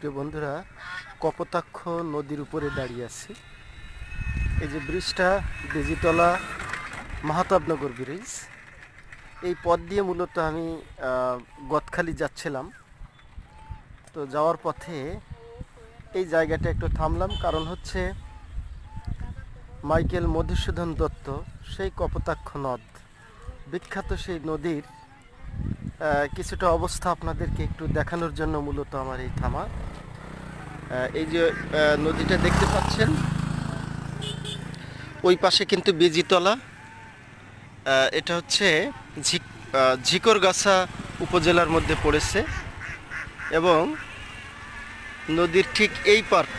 প্রিয় বন্ধুরা কপোতাক্ষ নদীর উপরে দাঁড়িয়ে আছি। এই যে ব্রিজটা বেজিতলা মাহতাবনগর ব্রিজ। এই পথ দিয়ে মূলত আমি আহ, গদখালি যাচ্ছিলাম। তো যাওয়ার পথে এই জায়গাটা একটু থামলাম কারণ হচ্ছে মাইকেল মধুসূদন দত্ত সেই কপোতাক্ষ নদ। বিখ্যাত সেই নদীর কিছুটা অবস্থা আপনাদেরকে একটু দেখানোর জন্য মূলত আমার এই থামা। এই যে নদীটা দেখতে পাচ্ছেন, ওই পাশে কিন্তু বেজিতলা। এটা হচ্ছে ঝিক ঝিকরগাছা উপজেলার মধ্যে পড়েছে এবং নদীর ঠিক এই পারটা